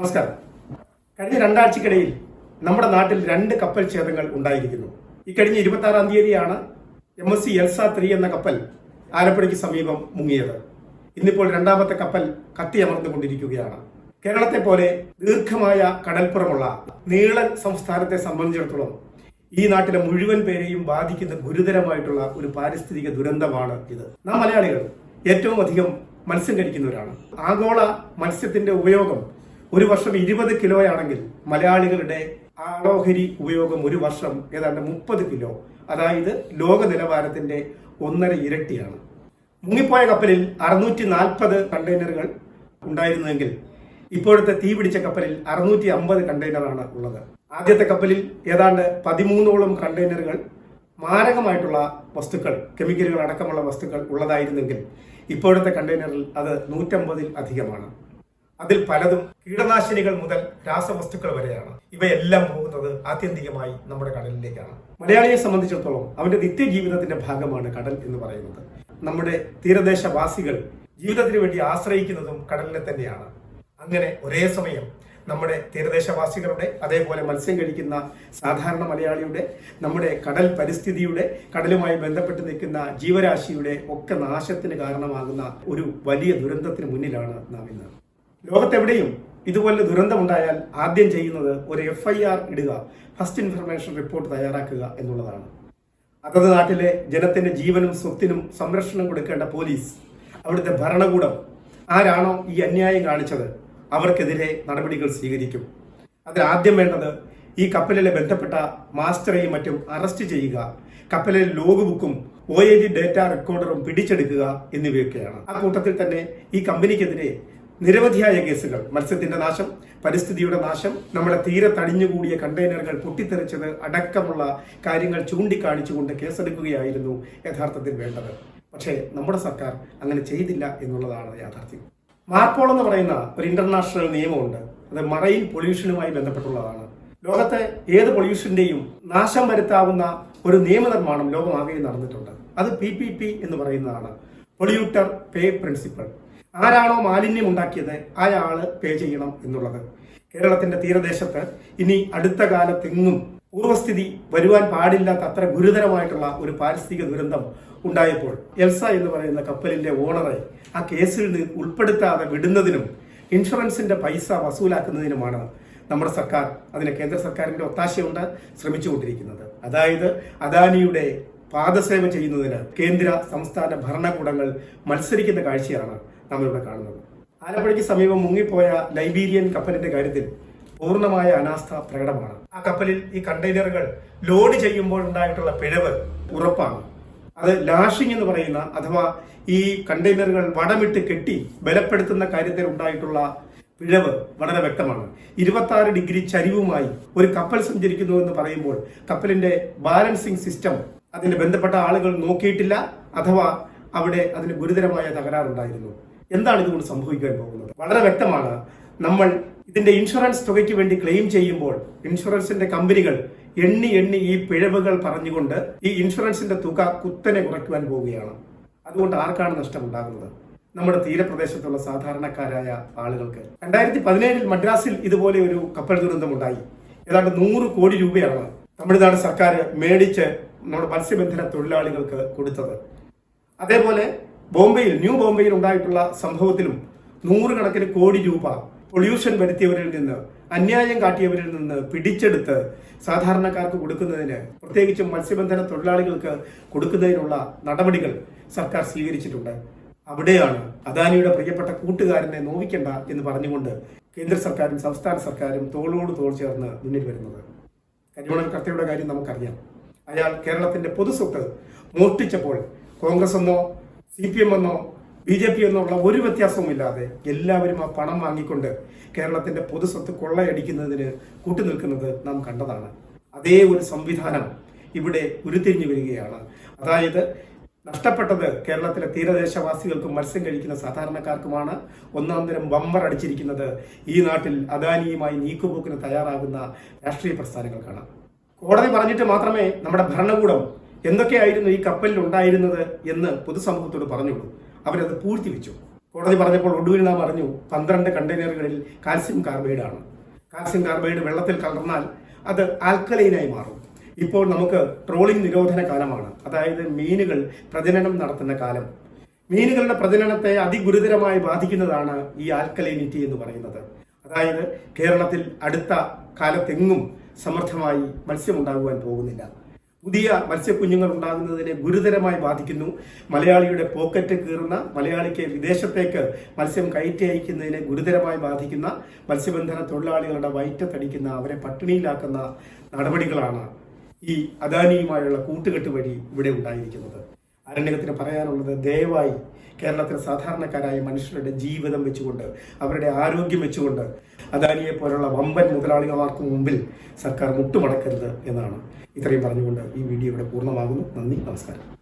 നമസ്കാരം. കഴിഞ്ഞ രണ്ടാഴ്ചക്കിടയിൽ നമ്മുടെ നാട്ടിൽ രണ്ട് കപ്പൽ ഛേദങ്ങൾ ഉണ്ടായിരിക്കുന്നു. ഇക്കഴിഞ്ഞ ഇരുപത്തി ആറാം തീയതിയാണ് M S C Elsa three എന്ന കപ്പൽ ആലപ്പുഴയ്ക്ക് സമീപം മുങ്ങിയത്. ഇന്നിപ്പോൾ രണ്ടാമത്തെ കപ്പൽ കത്തിയമർന്നുകൊണ്ടിരിക്കുകയാണ് കേരളത്തെ പോലെ ദീർഘമായ കടൽപ്പുറമുള്ള നീളൻ സംസ്ഥാനത്തെ സംബന്ധിച്ചിടത്തോളം ഈ നാട്ടിലെ മുഴുവൻ പേരെയും ബാധിക്കുന്ന ഗുരുതരമായിട്ടുള്ള ഒരു പാരിസ്ഥിതിക ദുരന്തമാണ് ഇത്. നാം മലയാളികൾ ഏറ്റവും അധികം മത്സ്യം കഴിക്കുന്നവരാണ്. ആഗോള മത്സ്യത്തിന്റെ ഉപയോഗം ഒരു വർഷം ഇരുപത് കിലോയാണെങ്കിൽ മലയാളികളുടെ ആളോഹരി ഉപയോഗം ഒരു വർഷം ഏതാണ്ട് മുപ്പത് കിലോ. അതായത് ലോക നിലവാരത്തിന്റെ ഒന്നര ഇരട്ടിയാണ്. മുങ്ങിപ്പോയ കപ്പലിൽ അറുന്നൂറ്റി നാൽപ്പത് കണ്ടെയ്നറുകൾ ഉണ്ടായിരുന്നുവെങ്കിൽ ഇപ്പോഴത്തെ തീ പിടിച്ച കപ്പലിൽ അറുന്നൂറ്റി അമ്പത് കണ്ടെയ്നറാണ് ഉള്ളത്. ആദ്യത്തെ കപ്പലിൽ ഏതാണ്ട് പതിമൂന്നോളം കണ്ടെയ്നറുകൾ മാരകമായിട്ടുള്ള വസ്തുക്കൾ കെമിക്കലുകൾ അടക്കമുള്ള വസ്തുക്കൾ ഉള്ളതായിരുന്നെങ്കിൽ ഇപ്പോഴത്തെ കണ്ടെയ്നറിൽ അത് നൂറ്റമ്പതിൽ അധികമാണ്. അതിൽ പലതും കീടനാശിനികൾ മുതൽ രാസവസ്തുക്കൾ വരെയാണ്. ഇവയെല്ലാം പോകുന്നത് ആത്യന്തികമായി നമ്മുടെ കടലിലേക്കാണ്. മലയാളിയെ സംബന്ധിച്ചിടത്തോളം അവന്റെ നിത്യജീവിതത്തിന്റെ ഭാഗമാണ് കടൽ എന്ന് പറയുന്നത്. നമ്മുടെ തീരദേശവാസികൾ ജീവിതത്തിന് വേണ്ടി ആശ്രയിക്കുന്നതും കടലിനെ തന്നെയാണ്. അങ്ങനെ ഒരേ സമയം നമ്മുടെ തീരദേശവാസികളുടെ അതേപോലെ മത്സ്യം കഴിക്കുന്ന സാധാരണ മലയാളിയുടെ നമ്മുടെ കടൽ പരിസ്ഥിതിയുടെ കടലുമായി ബന്ധപ്പെട്ട് നിൽക്കുന്ന ജീവരാശിയുടെ ഒക്കെ നാശത്തിന് കാരണമാകുന്ന ഒരു വലിയ ദുരന്തത്തിന് മുന്നിലാണ് നാം ഇന്ന്. ലോകത്തെവിടെയും ഇതുപോലെ ദുരന്തമുണ്ടായാൽ ആദ്യം ചെയ്യുന്നത് ഒരു എഫ് ഐ ആർ ഇടുക ഫസ്റ്റ് ഇൻഫർമേഷൻ റിപ്പോർട്ട് തയ്യാറാക്കുക എന്നുള്ളതാണ്. അതത് നാട്ടിലെ ജനത്തിന്റെ ജീവനും സ്വത്തിനും സംരക്ഷണം കൊടുക്കേണ്ട പോലീസ് അവിടുത്തെ ഭരണകൂടം ആരാണോ ഈ അന്യായം കാണിച്ചത് അവർക്കെതിരെ നടപടികൾ സ്വീകരിക്കും. അതിൽ ആദ്യം വേണ്ടത് ഈ കപ്പലിലെ ബന്ധപ്പെട്ട മാസ്റ്ററെയും മറ്റും അറസ്റ്റ് ചെയ്യുക കപ്പലിലെ ലോഗ് ബുക്കും ഒ എ ജി ഡേറ്റ റെക്കോർഡറും പിടിച്ചെടുക്കുക എന്നിവയൊക്കെയാണ്. ആ കൂട്ടത്തിൽ തന്നെ ഈ കമ്പനിക്കെതിരെ നിരവധിയായ കേസുകൾ. മത്സ്യത്തിന്റെ നാശം പരിസ്ഥിതിയുടെ നാശം നമ്മുടെ തീരെ തടിഞ്ഞുകൂടിയ കണ്ടെയ്നറുകൾ പൊട്ടിത്തെറിച്ചത് അടക്കമുള്ള കാര്യങ്ങൾ ചൂണ്ടിക്കാണിച്ചുകൊണ്ട് കേസെടുക്കുകയായിരുന്നു യഥാർത്ഥത്തിൽ വേണ്ടത്. പക്ഷേ നമ്മുടെ സർക്കാർ അങ്ങനെ ചെയ്തില്ല എന്നുള്ളതാണ് യാഥാർത്ഥ്യം. മാർപ്പോൾ എന്ന് പറയുന്ന ഒരു ഇന്റർനാഷണൽ നിയമമുണ്ട്. അത് മറൈൻ പൊല്യൂഷനുമായി ബന്ധപ്പെട്ടുള്ളതാണ്. ലോകത്തെ ഏത് പൊല്യൂഷന്റെയും നാശം വരുത്താവുന്ന ഒരു നിയമനിർമ്മാണം ലോകമാകെ നടന്നിട്ടുണ്ട്. അത് പി പി പി എന്ന് പറയുന്നതാണ്. Polluter pay principle. ആരാണോ മാലിന്യം ഉണ്ടാക്കിയത് അയാൾ പേ ചെയ്യണം എന്നുള്ളത്. കേരളത്തിന്റെ തീരദേശത്ത് ഇനി അടുത്ത കാലത്തെങ്ങും പൂർവസ്ഥിതി വരുവാൻ പാടില്ലാത്ത അത്ര ഗുരുതരമായിട്ടുള്ള ഒരു പാരിസ്ഥിതിക ദുരന്തം ഉണ്ടായപ്പോൾ എൽസ എന്ന് പറയുന്ന കപ്പലിന്റെ ഓണറെ ആ കേസിൽ നിന്ന് ഉൾപ്പെടുത്താതെ വിടുന്നതിനും ഇൻഷുറൻസിന്റെ പൈസ വസൂലാക്കുന്നതിനുമാണ് നമ്മുടെ സർക്കാർ അതിന് കേന്ദ്ര സർക്കാരിന്റെ ഒത്താശയുണ്ട് ശ്രമിച്ചുകൊണ്ടിരിക്കുന്നത്. അതായത് അദാനിയുടെ പാദസേവ ചെയ്യുന്നതിന് കേന്ദ്ര സംസ്ഥാന ഭരണകൂടങ്ങൾ മത്സരിക്കുന്ന കാഴ്ചയാണ് നാം ഇവിടെ കാണുന്നത്. ആലപ്പുഴയ്ക്ക് സമീപം മുങ്ങിപ്പോയ ലൈബീരിയൻ കപ്പലിന്റെ കാര്യത്തിൽ പൂർണമായ അനാസ്ഥ പ്രകടമാണ്. ആ കപ്പലിൽ ഈ കണ്ടെയ്നറുകൾ ലോഡ് ചെയ്യുമ്പോൾ ഉണ്ടായിട്ടുള്ള പിഴവ് ഉറപ്പാണ്. അത് ലാഷിംഗ് എന്ന് പറയുന്ന അഥവാ ഈ കണ്ടെയ്നറുകൾ വടമിട്ട് കെട്ടി ബലപ്പെടുത്തുന്ന കാര്യത്തിൽ ഉണ്ടായിട്ടുള്ള പിഴവ് വളരെ വ്യക്തമാണ്. ഇരുപത്തി ഡിഗ്രി ചരിവുമായി ഒരു കപ്പൽ സഞ്ചരിക്കുന്നു എന്ന് പറയുമ്പോൾ കപ്പലിന്റെ ബാലൻസിംഗ് സിസ്റ്റം അതിന് ബന്ധപ്പെട്ട ആളുകൾ നോക്കിയിട്ടില്ല അഥവാ അവിടെ അതിന് ഗുരുതരമായ തകരാറുണ്ടായിരുന്നു. എന്താണ് ഇതുകൊണ്ട് സംഭവിക്കാൻ പോകുന്നത്? വളരെ വ്യക്തമാണ്. നമ്മൾ ഇതിന്റെ ഇൻഷുറൻസ് തുകയ്ക്ക് വേണ്ടി ക്ലെയിം ചെയ്യുമ്പോൾ ഇൻഷുറൻസിന്റെ കമ്പനികൾ എണ്ണി എണ്ണി ഈ പിഴവുകൾ പറഞ്ഞുകൊണ്ട് ഈ ഇൻഷുറൻസിന്റെ തുക കുത്തനെ കുറയ്ക്കുവാൻ പോവുകയാണ്. അതുകൊണ്ട് ആർക്കാണ് നഷ്ടമുണ്ടാകുന്നത്? നമ്മുടെ തീരപ്രദേശത്തുള്ള സാധാരണക്കാരായ ആളുകൾക്ക്. രണ്ടായിരത്തി പതിനേഴിൽ മദ്രാസിൽ ഇതുപോലെ ഒരു കപ്പൽ ദുരന്തമുണ്ടായി. ഏതാണ്ട് നൂറ് കോടി രൂപയാണ് തമിഴ്നാട് സർക്കാർ മേടിച്ച് നമ്മുടെ മത്സ്യബന്ധന തൊഴിലാളികൾക്ക് കൊടുത്തത്. അതേപോലെ ബോംബെയിൽ ന്യൂ ബോംബെയിൽ ഉണ്ടായിട്ടുള്ള സംഭവത്തിലും നൂറുകണക്കിന് കോടി രൂപ പൊല്യൂഷൻ വരുത്തിയവരിൽ നിന്ന് അന്യായം കാട്ടിയവരിൽ നിന്ന് പിടിച്ചെടുത്ത് സാധാരണക്കാർക്ക് കൊടുക്കുന്നതിന് പ്രത്യേകിച്ചും മത്സ്യബന്ധന തൊഴിലാളികൾക്ക് കൊടുക്കുന്നതിനുള്ള നടപടികൾ സർക്കാർ സ്വീകരിച്ചിട്ടുണ്ട്. അവിടെയാണ് അദാനിയുടെ പ്രിയപ്പെട്ട കൂട്ടുകാരനെ നോവിക്കണ്ട എന്ന് പറഞ്ഞുകൊണ്ട് കേന്ദ്ര സർക്കാരും സംസ്ഥാന സർക്കാരും തോളോട് തോൾ ചേർന്ന് മുന്നിൽ വരുന്നത്. കരിമണൽ കർത്തയുടെ കാര്യം നമുക്കറിയാം. അയാൾ കേരളത്തിന്റെ പൊതുസ്വത്ത് മോഷ്ടിച്ചപ്പോൾ കോൺഗ്രസ് എന്നോ സി പി എം എന്നോ ബി ജെ പി എന്നോ ഉള്ള ഒരു വ്യത്യാസവുമില്ലാതെ എല്ലാവരും ആ പണം വാങ്ങിക്കൊണ്ട് കേരളത്തിന്റെ പൊതുസ്വത്ത് കൊള്ളയടിക്കുന്നതിന് കൂട്ടുനിൽക്കുന്നത് നാം കണ്ടതാണ്. അതേ ഒരു സംവിധാനം ഇവിടെ ഉരുത്തിരിഞ്ഞു വരികയാണ്. അതായത് നഷ്ടപ്പെട്ടത് കേരളത്തിലെ തീരദേശവാസികൾക്കും മത്സ്യം കഴിക്കുന്ന സാധാരണക്കാർക്കുമാണ്. ഒന്നാം തരം ബമ്പർ അടിച്ചിരിക്കുന്നത് ഈ നാട്ടിൽ അദാനിയുമായി നീക്കുപോക്കിന് തയ്യാറാകുന്ന രാഷ്ട്രീയ പ്രസ്ഥാനങ്ങൾക്കാണ്. കോടതി പറഞ്ഞിട്ട് മാത്രമേ നമ്മുടെ ഭരണകൂടം എന്തൊക്കെയായിരുന്നു ഈ കപ്പലിൽ ഉണ്ടായിരുന്നത് എന്ന് പൊതുസമൂഹത്തോട് പറഞ്ഞുള്ളൂ അവരത് പൂഴ്ത്തിവെച്ചു. കോടതി പറഞ്ഞപ്പോൾ ഒടുവിൽ നാം അറിഞ്ഞു പന്ത്രണ്ട് കണ്ടെയ്നറുകളിൽ കാൽസ്യം കാർബൈഡ് ആണ് കാൽസ്യം കാർബൈഡ് വെള്ളത്തിൽ കലർന്നാൽ അത് ആൽക്കലൈനായി മാറും. ഇപ്പോൾ നമുക്ക് ട്രോളിംഗ് നിരോധന കാലമാണ്. അതായത് മീനുകൾ പ്രജനനം നടത്തുന്ന കാലം. മീനുകളുടെ പ്രജനനത്തെ അതിഗുരുതരമായി ബാധിക്കുന്നതാണ് ഈ ആൽക്കലൈനിറ്റി എന്ന് പറയുന്നത്. അതായത് കേരളത്തിൽ അടുത്ത കാലത്തെങ്ങും സമർത്ഥമായി മത്സ്യമുണ്ടാകുവാൻ പോകുന്നില്ല. പുതിയ മത്സ്യക്കുഞ്ഞുങ്ങൾ ഉണ്ടാകുന്നതിനെ ഗുരുതരമായി ബാധിക്കുന്നു. മലയാളിയുടെ പോക്കറ്റ് കീറുന്ന മലയാളിക്ക് വിദേശത്തേക്ക് മത്സ്യം കയറ്റി അയക്കുന്നതിനെ ഗുരുതരമായി ബാധിക്കുന്ന മത്സ്യബന്ധന തൊഴിലാളികളുടെ വയറ്റത്തടിക്കുന്ന അവരെ പട്ടിണിയിലാക്കുന്ന നടപടികളാണ് ഈ അദാനിയുമായുള്ള കൂട്ടുകെട്ട് വഴി ഇവിടെ ഉണ്ടായിരിക്കുന്നത്. അരണ്യകത്തിന് പറയാനുള്ളത് ദയവായി കേരളത്തിലെ സാധാരണക്കാരായ മനുഷ്യരുടെ ജീവിതം വെച്ചുകൊണ്ട് അവരുടെ ആരോഗ്യം വെച്ചുകൊണ്ട് അദാനിയെ പോലുള്ള വമ്പൻ മുതലാളിമാർക്ക് മുമ്പിൽ സർക്കാർ മുട്ടുമടക്കരുത് എന്നാണ് ഇത്രയും പറഞ്ഞുകൊണ്ട് ഈ വീഡിയോ ഇവിടെ പൂർണമാകുന്നു. നന്ദി നമസ്കാരം.